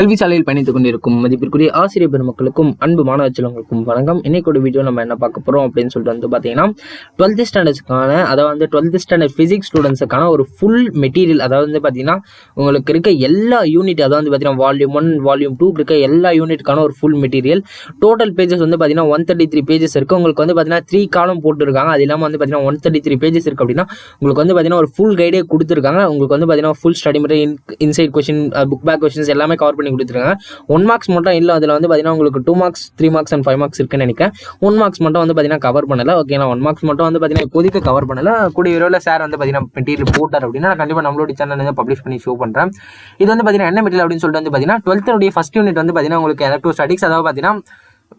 கல்வி சாலையில் பயணித்துக் கொண்டிருக்கும் மதிப்பிற்குரிய ஆசிரியர் பெருமக்களுக்கும் அன்பு மாணவ செல்வங்களுக்கும் வணக்கம். இன்னைக்கு வீடியோ நம்ம என்ன பார்க்க போறோம் அப்படின்னு சொல்லிட்டு வந்து பார்த்தீங்கன்னா டுவெல்த் ஸ்டாண்டர்ட்ஸ்க்கான அதாவது வந்து டுவெல்த் ஸ்டாண்டர்ட் ஃபிசிக்ஸ் ஸ்டூடெண்ட்ஸுக்கான ஒரு ஃபுல் மெட்டீரியல் அதாவது வந்து பார்த்தீங்கன்னா உங்களுக்கு இருக்க எல்லா யூனிட் அதாவது வந்து பார்த்தீங்கன்னா வால்யூம் ஒன் வால்யூம் டூ இருக்க எல்லா யூனிட்டுக்கான ஒரு ஃபுல் மெட்டீரியல் டோட்டல் பேஜஸ் வந்து பார்த்தீங்கன்னா ஒன் தேர்ட்டி த்ரீ பேஜஸ் இருக்கு. உங்களுக்கு வந்து பார்த்தீங்கன்னா த்ரீ காலம் போட்டுருக்காங்க. அது இல்லாமல் வந்து பார்த்தீங்கன்னா ஒன் தேர்ட்டி த்ரீ பேஜஸ் இருக்கு அப்படின்னா உங்களுக்கு வந்து பார்த்தீங்கன்னா ஒரு ஃபுல் கைடே கொடுத்துருக்காங்க. உங்களுக்கு வந்து பார்த்தீங்கன்னா full study material inside question book back questions எல்லாமே கவர் பண்ணி கொடுத்துருக்காங்க. ஒன் மார்க்ஸ் மட்டும் இல்லை அதில் வந்து பார்த்தீங்கன்னா உங்களுக்கு two marks three marks and five marks இருக்குன்னு நினைக்கிறேன். ஒன் மார்க்ஸ் மட்டும் வந்து பார்த்தீங்கன்னா கவர் பண்ணலை ஓகேங்களா ஒன் மார்க்ஸ் மட்டும் வந்து பார்த்தீங்கன்னா இப்போதைக்கு கவர் பண்ணலை. கூடிய விரைவில் சார் வந்து பார்த்தீங்கன்னா மெட்டீரியல் போட்டார் அப்படின்னா நான் கண்டிப்பாக நம்மளோட சேனல் பப்ளிஷ் பண்ணி ஷோ பண்ணுறேன் இது வந்து பார்த்தீங்கன்னா என்ன மெட்டீரியல் அப்படின்னு சொல்லிட்டு வந்து பார்த்தீங்கன்னா டுவெல்த்துடைய ஃபஸ்ட் யூனிட் வந்து பார்த்தீங்கன்னா உங்களுக்கு எலக்ட்ரோ ஸ்டாட்டிக்ஸ் அதாவது பார்த்தீங்கன்னா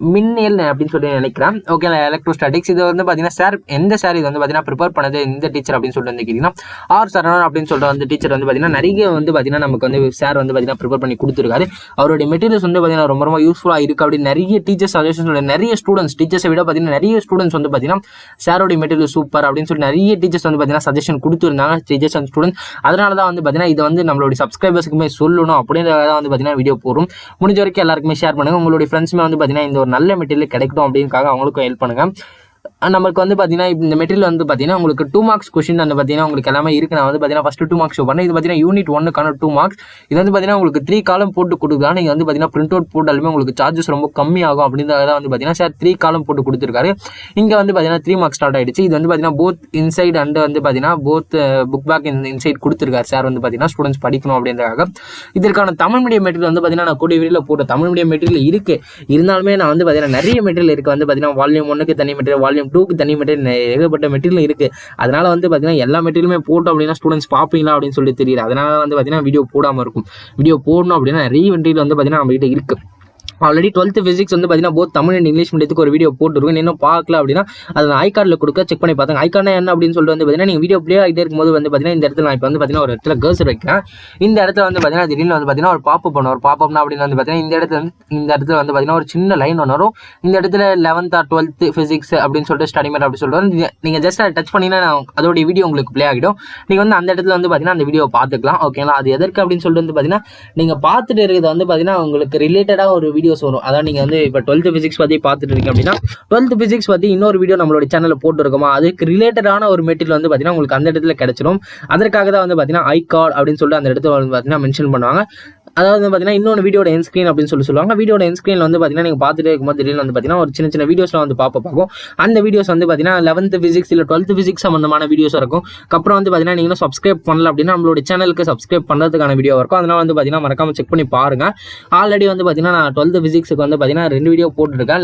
மின்னியல் அப்படின்னு சொல்லி நினைக்கிறேன் ஓகே எலக்ட்ரோஸ்டாட்டிக்ஸ் இது வந்து பார்த்தீங்கன்னா சார் எந்த சார் இது வந்து பார்த்தீங்கன்னா ப்ரிப்பேர் பண்ணது இந்த டீச்சர் அப்படின்னு சொல்லிட்டு வந்து கேட்டிங்கன்னா ஆர் சரணன் அப்படின்னு சொல்லிட்டு வந்து டீச்சர் வந்து பார்த்தீங்கன்னா நிறைய வந்து பார்த்தீங்கன்னா நமக்கு வந்து சார் வந்து பார்த்தீங்கன்னா ப்ரிப்பேர் பண்ணி கொடுத்துருக்காரு அவருடைய மெட்டீரியல்ஸ் வந்து பார்த்தீங்கன்னா ரொம்ப ரொம்ப யூஸ்ஃபுல்லாக இருக்குது அப்படின்னு நிறைய டீச்சர்ஸ் சொல்லி நிறைய ஸ்டூடெண்ட்ஸ் டீச்சர்ஸை விட பார்த்தீங்கன்னா நிறைய ஸ்டூடெண்ட்ஸ் வந்து பார்த்தீங்கன்னா சாரோடைய மெட்டீரியல் சூப்பர் அப்படின்னு சொல்லி நிறைய டீச்சர்ஸ் வந்து பார்த்தீங்கன்னா சஜஷன் கொடுத்துருந்தாங்க டீச்சர்ஸ் அண்ட் ஸ்டூடெண்ட்ஸ் அதனால தான் வந்து பார்த்தீங்கன்னா இதை வந்து நம்மளுடைய சப்ஸ்கிரைபர்ஸுக்குமே சொல்லணும் அப்படின்றத வந்து பார்த்தீங்கன்னா வீடியோ போடும் முடிஞ்ச வரைக்கும் எல்லாருக்குமே ஷேர் பண்ணுங்கள் உங்களுடைய ஃப்ரெண்ட்ஸுமே வந்து பார்த்தீங்கன்னா இந்த ஒரு நல்ல மெட்டீரியல் கிடைக்கட்டும் அப்படின்னுக்காக அவங்களுக்கும் ஹெல்ப் பண்ணுங்கள் நமக்கு வந்து பார்த்தீங்கன்னா இந்த மெட்டீரியல் வந்து பார்த்தீங்கன்னா உங்களுக்கு டூ மார்க்ஸ் கொஷின் வந்து பார்த்தீங்கன்னா உங்களுக்கு எல்லாமே இருக்கு நான் வந்து பார்த்தீங்கன்னா ஃபஸ்ட்டு டூ மார்க்ஸ் ஷோ பண்ணேன் இது பார்த்தீங்கன்னா யூனிட் ஒன்னுக்கான டூ மார்க்ஸ் இது வந்து பார்த்தீங்கன்னா உங்களுக்கு த்ரீ காலம் போட்டு கொடுக்குறா நீங்கள் வந்து பார்த்தீங்கன்னா பிரிண்ட் அவுட் போட்டாலுமே உங்களுக்கு சார்ஜஸ் ரொம்ப கம்மியாகும் அப்படின்றத வந்து பார்த்தீங்கன்னா சார் த்ரீ காலம் போட்டு கொடுத்துருக்காரு இங்கே வந்து பார்த்தீங்கன்னா த்ரீ மார்க்ஸ் ஸ்டார்ட் ஆயிடுச்சு இது வந்து பார்த்தீங்கன்னா போத் இன்சைட் அண்ட் வந்து பார்த்தீங்கன்னா போத் புக் பேக் இந்த இன்சைட் கொடுத்துருக்காரு சார் வந்து பார்த்தீங்கன்னா ஸ்டூடெண்ட்ஸ் படிக்கணும் அப்படின்றதுக்காக இதற்கான தமிழ் மீடியம் மெட்டீரியல் வந்து பார்த்தீங்கன்னா நான் கூடிய விரைவில் போட்ட தமிழ் மீடியம் மெட்டீரியல் இருக்கு இருந்தாலுமே நான் வந்து பார்த்தீங்கன்னா நிறைய மெட்டீரியல் இருக்குது வந்து பார்த்தீங்கன்னா வால்யூம் ஒன்றுக்கு தனி மெட்டீரியல் வால்யூம் டூக்கு தனி மெட்டீரியல் ஏகப்பட்ட மெட்டீரியல் இருக்கு. அதனால வந்து பார்த்தீங்கன்னா எல்லா மெட்டீரியலுமே போட்டோம் அப்படின்னா ஸ்டூடெண்ட்ஸ் பார்ப்பீங்களா அப்படின்னு சொல்லி தெரியல. அதனால வந்து பார்த்தீங்கன்னா வீடியோ போடாமல் இருக்கும். வீடியோ போடணும் அப்படின்னா நிறைய மெட்டீரியல் வந்து பார்த்தீங்கன்னா நம்ம கிட்ட இருக்கு. ஆல்ரெடி டுவெல்த் ஃபிசிக்ஸ் வந்து பார்த்தீங்கன்னா போத் தமிழ் அண்ட் இங்கிலீஷ் மீடியத்துக்கு ஒரு வீடியோ போட்டுருக்கேன் இன்னும் பார்க்கல அப்படின்னா அதை நான் கார்டில் கொடுக்க செக் பண்ணி பார்த்தேன். கார்டு என்ன அப்படின்னு சொல்லிட்டு வந்து பார்த்தீங்கன்னா நீங்கள் வீடியோ ப்ளே ஆகிட்டே இருக்கும்போது வந்து பார்த்தீங்கன்னா இந்த இடத்துல நான் இப்போ வந்து பார்த்தீங்கன்னா ஒரு இடத்துல கேர்ள்ஸ் வைக்கிறேன். இந்த இடத்துல வந்து பார்த்தீங்கன்னா திடீர்னு வந்து பார்த்தீங்கன்னா ஒரு பாப்பப் பண்ணுவோம் ஒரு பாப்பப்னா அப்படின்னு வந்து பார்த்தீங்கன்னா இந்த இடத்துல இந்த இடத்துல வந்து பார்த்தீங்கன்னா ஒரு சின்ன லைன் ஒன்று வரும். இந்த இடத்துல லெவன்த் ஆர் டுவெல்த் ஃபிசிக்ஸ் அப்படின்னு சொல்லிட்டு ஸ்டடி மேட் அப்படி சொல்லிட்டு நீங்கள் ஜஸ்ட் அதை டச் பண்ணிங்கன்னா நான் அதோடைய வீடியோ உங்களுக்கு ப்ளே ஆகிடும். நீங்கள் வந்து அந்த இடத்துல வந்து பார்த்தீங்கன்னா அந்த வீடியோ பார்த்துக்கலாம். ஓகேங்களா அது எதற்கு அப்படின்னு சொல்லிட்டு வந்து பார்த்தீங்கன்னா நீங்கள் பார்த்துட்டு இருக்கிறது வந்து பார்த்தீங்கன்னா உங்களுக்கு ரிலேட்டடாக ஒரு வீடியோ வீடியோஸ் வரும் அதான் நீங்கள் வந்து இப்போ டுவெல்த் ஃபிசிக்ஸ் பற்றி பார்த்துட்டு இருக்கீங்க அப்படின்னா டுவெல்த் ஃபிசிக்ஸ் பற்றி இன்னொரு வீடியோ நம்மளோட சேனலில் போட்டுருக்கோமா? அதுக்கு ரிலேட்டடான ஒரு மெட்டீரியல் வந்து பார்த்தீங்கன்னா உங்களுக்கு அந்த இடத்துல கிடச்சிடும் அதற்காக தான் வந்து பார்த்தீங்கன்னா ஐ கார்டு அப்படின்னு சொல்லிட்டு அந்த இடத்துல வந்து பார்த்தீங்கன்னா மென்ஷன் பண்ணுவாங்க. அதாவது வந்து பார்த்தீங்கன்னா இன்னொரு வீடியோட என் ஸ்க்ரீன் அப்படின்னு சொல்லி சொல்லுவாங்க. வீடியோட என் ஸ்க்ரீனில் வந்து பார்த்தீங்கன்னா நீங்கள் பார்த்துட்டே இருக்கும்போது திடீர்னு வந்து பார்த்தீங்கன்னா ஒரு சின்ன சின்ன வீடியோஸ்லாம் வந்து பார்ப்ப பார்க்கும் அந்த வீடியோஸ் வந்து பார்த்தீங்கன்னா லெவன்த் ஃபிசிக்ஸ் இல்லை டுவெல்த் ஃபிசிக்ஸ் சம்மந்தமான வீடியோஸ் இருக்கும். அப்புறம் வந்து பார்த்தீங்கன்னா நீங்களும் சப்ஸ்கிரைப் பண்ணல அப்படின்னா நம்மளோட சேனலுக்கு சப்ஸ்கிரைப் பண்ணுறதுக்கான வீடியோ இருக்கும். அதனால் வந்து பார்த்தீங்கன்னா மறக்காமல் செக் பண்ணி பாருங்கள் ஆல்ரெடி வந்து பார்த்தீங்கன்னா நான் டுவெல்த் ஃபிசிக்ஸுக்கு வந்து பார்த்தீங்கன்னா ரெண்டு வீடியோ போட்டிருக்கேன்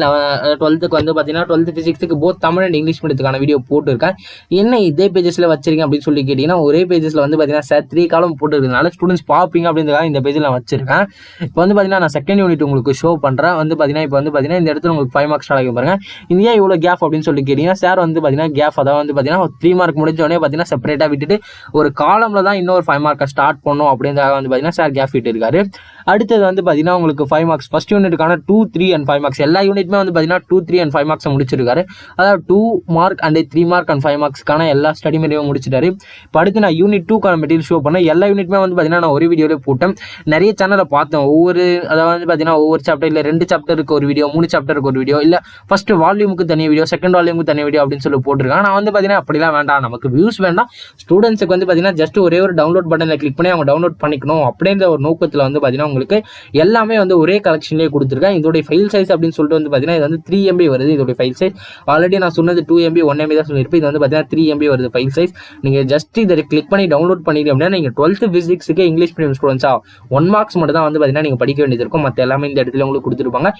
டுவெல்த்துக்கு வந்து பார்த்தீங்கன்னா டுவெல்த் ஃபிசிக்ஸுக்கு போத் தமிழ் அண்ட் இங்கிலீஷ் மீடியத்துக்கான வீடியோ போட்டிருக்கேன் என்ன இதே பேஜஸில் வச்சிருக்கேன் அப்படின்னு சொல்லி கேட்டிங்கன்னா ஒரே பேஜஸில் வந்து பார்த்தீங்கன்னா சார் த்ரீ காலம் போட்டுருக்கனால ஸ்டூடெண்ட்ஸ் பார்ப்பீங்க அப்படின்றதுக்காக இந்த பேஜில் நான் வச்சிருக்கேன் இப்போ வந்து பார்த்தீங்கன்னா நான் செகண்ட் யூனிட் உங்களுக்கு ஷோ பண்ணுறேன் வந்து பார்த்தீங்கன்னா இப்போ வந்து பார்த்தீங்கன்னா இந்த இடத்துல உங்களுக்கு ஃபைவ் மார்க்ஸ் ஸ்டார்ட் பாருங்கள் இந்தியா ஏன் இவ்வளோ கேப் அப்படின்னு சொல்லி கேட்டிங்கன்னா சார் வந்து பார்த்தீங்கன்னா கேப் அதாவது வந்து பார்த்தீங்கன்னா த்ரீ மார்க் முடிஞ்சோடனே பார்த்தீங்கன்னா செப்பரேட்டாக விட்டுட்டு ஒரு காலமில் தான் இன்னொரு ஃபைவ் மார்க்கை ஸ்டார்ட் பண்ணும் அப்படின்றதாக வந்து பார்த்தீங்கன்னா சார் கேப் விட்டு இருக்காரு அடுத்தது வந்து பார்த்தீங்கன்னா உங்களுக்கு ஃபைவ் மார்க்ஸ் யூனிட் யூனிட்டுக்கான two three and five marks எல்லா யூனிட்டுமே வந்து பார்த்தீங்கன்னா two three and five marks முடிச்சிருக்காரு. அதாவது two mark and three mark and five மார்க்ஸ்க்கான எல்லா ஸ்டடி மெட்டீரியலும் முடிச்சிட்டாரு. இப்போ அடுத்து நான் யூனிட் டூக்கான மெட்டீரியல் ஷோ பண்ணேன். எல்லா யூனிட்டுமே வந்து பார்த்தீங்கன்னா நான் ஒரு வீடியோவில் போட்டேன். நிறைய சேனலை பார்த்தேன். ஒவ்வொரு அதாவது வந்து பார்த்தீங்கன்னா ஒவ்வொரு சாப்டர் இல்லை ரெண்டு சாப்டருக்கு ஒரு வீடியோ மூணு சாப்டருக்கு ஒரு வீடியோ இல்லை ஃபஸ்ட்டு வால்யூமுக்கு தனி வீடியோ செகண்ட் வால்யூமுக்கு தனி வீடியோ அப்படின்னு சொல்லி போட்டிருக்காங்க. நான் வந்து பார்த்தீங்கன்னா அப்படிலாம் வேண்டாம். நமக்கு வியூஸ் வேண்டாம். ஸ்டூடெண்ட்ஸுக்கு வந்து பார்த்தீங்கன்னா ஜஸ்ட் ஒரே ஒரு டவுன்லோட் பட்டனில் கிளிக் பண்ணி அவங்க டவுன்லோட் பண்ணிக்கணும் அப்படின்ற ஒரு நோக்கத்தில் வந்து பார்த்தீங்கன்னா உங்களுக்கு எல்லாமே வந்து ஒரே கலெக்ஷன்லேயே கொடுத்துருக்கேன். இதோடைய ஃபைல் சைஸ் அப்படின்னு சொல்லிட்டு வந்து பார்த்தீங்கன்னா இது வந்து த்ரீ எம்பி வருது. இதோடைய ஃபைல் சைஸ் ஆல்ரெடி நான் சொன்னது டூ எம்பி ஒன் எம்பி தான் சொல்லியிருப்பேன். இது வந்து பார்த்தீங்கன்னா த்ரீ எம்பி வருது ஃபைல் சைஸ் நீங்கள் ஜஸ்ட் இதை கிளிக் பண்ணி டவுன்லோட் பண்ணிட்டு அப்படின்னா நீங்கள் டுவெல்த் ஃபிசிக்ஸுக்கு இங்கிலீஷ் மீடியம் ஸ்டூடெண்ட்ஸா ஒன் மார்க்ஸ் மட்டும் தான் வந்து பார்த்தீங்கன்னா நீங்கள் படிக்க வேண்டியது இருக்கும். மற்ற எல்லாமே இந்த இடத்துல உங்களுக்கு கொடுத்துருப்பாங்க.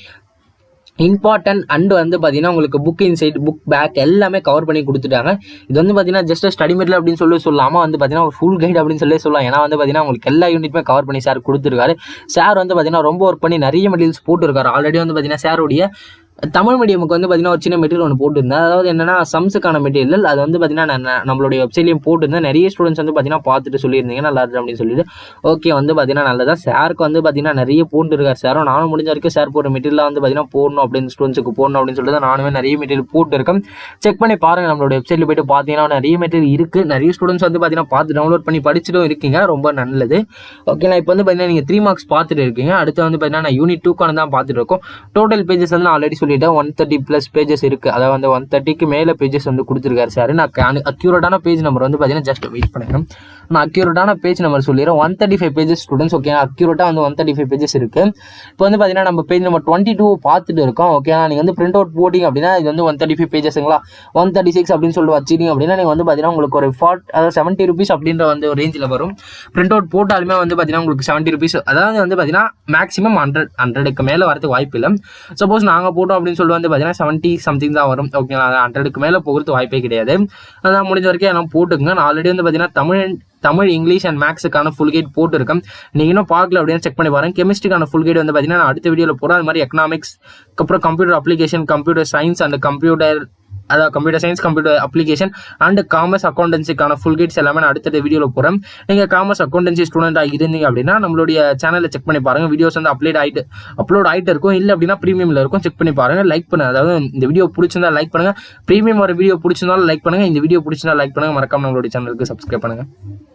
இம்பார்ட்டன்ட் அண்ட் வந்து பார்த்தீங்கன்னா உங்களுக்கு புக் இன்சைட் புக் பேக் எல்லாமே கவர் பண்ணி கொடுத்துட்டாங்க. இது வந்து பார்த்தீங்கன்னா ஜஸ்ட் ஸ்டடி மெட்டீரியல் அப்படின்னு சொல்லி சொல்லாமல் வந்து பார்த்தீங்கன்னா ஒரு ஃபுல் கைட் அப்படின்னு சொல்லி சொல்லலாம். ஏன்னா வந்து பார்த்தீங்கன்னா உங்களுக்கு எல்லா யூனிட்டுமே கவர் பண்ணி சார் கொடுத்துருக்காரு. சார் வந்து பார்த்தீங்கன்னா ரொம்ப ஒர்க் பண்ணி நிறைய மெட்டீரியல்ஸ் போட்டுருக்காரு. ஆல்ரெடி வந்து பார்த்தீங்கன்னா சாருடைய தமிழ் மீடியமுக்கு வந்து பார்த்தீங்கன்னா ஒரு சின்ன மெட்டீரியல் ஒன்று போட்டிருந்தேன். அதாவது என்னன்னா சம்ஸுக்கான மெட்டீரியல் அது வந்து பார்த்தீங்கன்னா நான் நம்மளுடைய வெப்சைட்லையும் போட்டிருந்தேன். நிறைய ஸ்டூடெண்ட்ஸ் வந்து பார்த்தீங்கன்னா பார்த்துட்டு சொல்லியிருந்தீங்க நல்லா இருக்கு அப்படின்னு சொல்லிட்டு. ஓகே வந்து பார்த்தீங்கன்னா நல்லதா. சாருக்கு வந்து பார்த்தீங்கன்னா நிறைய போட்டுருக்காரு. சாரும் நானும் முடிஞ்ச வரைக்கும் சார் போடுற மெட்டீரியலாக வந்து பார்த்தீங்கன்னா போடணும் அப்படின்னு ஸ்டூடெண்ட்ஸுக்கு போடணும் அப்படின்னு சொல்லிட்டு நானுமே நிறைய மெட்டீரியல் போட்டுருக்கேன். செக் பண்ணி பாருங்க நம்மளோட வெப்சைட்டில் போயிட்டு பார்த்தீங்கன்னா நிறைய மெட்டீரியல் இருக்குது நிறைய ஸ்டூடெண்ட்ஸ் வந்து பார்த்தீங்கன்னா பார்த்து டவுன்லோட் பண்ணி படிச்சுட்டும் இருக்கீங்க. ரொம்ப நல்லது. ஓகே நான் இப்போ வந்து பார்த்தீங்கன்னா நீங்கள் த்ரீ மார்க்ஸ் பார்த்துட்டு இருக்கீங்க. அடுத்து வந்து பார்த்தீங்கன்னா நான் யூனிட் டூக்கான தான் பார்த்துட்டு இருக்கோம். டோட்டல் பேஜஸ் வந்து நான் ஆல்ரெடி சொல்லிட்டேன் ஒன் தேர்ட்டி ப்ளஸ் பேஜஸ் இருக்குது அதாவது வந்து ஒன் தேர்ட்டிக்கு மேலே பேஜஸ் வந்து கொடுத்துருக்காரு சார். நான் அக்யூரேட்டான பேஜ் நம்பர் வந்து பார்த்தீங்கன்னா ஜஸ்ட் வெயிட் பண்ணுங்க நான் அக்யூரேட்டான பேஜ் நம்பர் சொல்லிடுறேன். One thirty five pages students okay அக்யூரேட்டாக வந்து ஒன் தேர்ட்டி ஃபைவ் பேஜஸ் இருக்குது இப்போ வந்து பார்த்தீங்கன்னா நம்ம பேஜ் நம்பர் டுவெண்ட்டி டூ பார்த்துட்டு இருக்கோம் ஓகே நீங்கள் வந்து பிரிண்ட் அவுட் போட்டிங்க அப்படின்னா இது வந்து ஒன் தேர்ட்டி ஃபைவ் பேஜஸ்ங்களா ஒன் தேர்ட்டி சிக்ஸ் அப்படின்னு சொல்லிட்டு வச்சிருக்கீங்க அப்படின்னா நீங்கள் வந்து பார்த்தீங்கன்னா உங்களுக்கு ஒரு ஃபார்ட் அதாவது செவன்ட்டி ருபீஸ் அப்படின்ற வந்து ஒரு ரேஞ்சில் வரும். பிரிண்ட் அவுட் போட்டாலுமே வந்து பார்த்தீங்கன்னா உங்களுக்கு செவன்ட்டி ருபீஸ் அதாவது வந்து பார்த்தீங்கன்னா மேக்ஸிமம் ஹண்ட்ரட் ஹண்ட்ரடுக்கு மேலே வரதுக்கு வாய்ப்பு இல்லை சப்போஸ் நாங்கள் போட்டோம் அப்படின்னு சொல்லிட்டு வந்து பார்த்தீங்கன்னா செவன்ட்டி சம்திங் தான் வரும். ஓகேங்களா ஹண்ட்ரடுக்கு மேலே போகிறது வாய்ப்பே கிடையாது. அதான் முடிஞ்ச வரைக்கும் எல்லாம் போட்டுக்கங்க. நான் ஆல்ரெடி வந்து பார்த்தீங்கன்னா தமிழ் தமிழ் இங்கிலீஷ் அண்ட் மேக்ஸுக்கான ஃபுல் கைட் போட்டிருக்கேன். நீங்கள் இன்னும் பார்க்கல அப்படின்னு செக் பண்ணி பாருங்க. கெமிஸ்ட்ரிக்கான ஃபுல் கைட் வந்து பார்த்தீங்கன்னா நான் அடுத்த வீடியோவில் போகிறேன் அது மாதிரி எக்கனாமிக்ஸ் அப்புறம் computer application computer science and computer அதாவது computer science computer application and commerce அக்கௌண்டன்சிக்கான full guides எல்லாமே நான் அடுத்த வீடியோவில் போகிறேன் நீங்கள் காமர்ஸ் அக்கௌண்டன்சி ஸ்டூடெண்ட்டாக இருந்தீங்க அப்படின்னா நம்மளுடைய சேனலில் செக் பண்ணி பாருங்கள் வீடியோஸ் வந்து அப்லேட் ஆகிட்டு அப்லோட் ஆகிட்டு இருக்கும். இல்லை அப்படின்னா ப்ரீமியமில் இருக்கும். செக் பண்ணி பாருங்கள் லைக் பண்ணுங்க அதாவது இந்த வீடியோ பிடிச்சிருந்தா லைக் பண்ணுங்கள் ப்ரீமியம் ஒரு வீடியோ பிடிச்சிருந்தாலும் லைக் பண்ணுங்க. இந்த வீடியோ பிடிச்சிருந்தா லைக் பண்ணுங்கள் மறக்காம நம்மளுடைய சேனலுக்கு சப்ஸ்கிரைப் பண்ணுங்கள்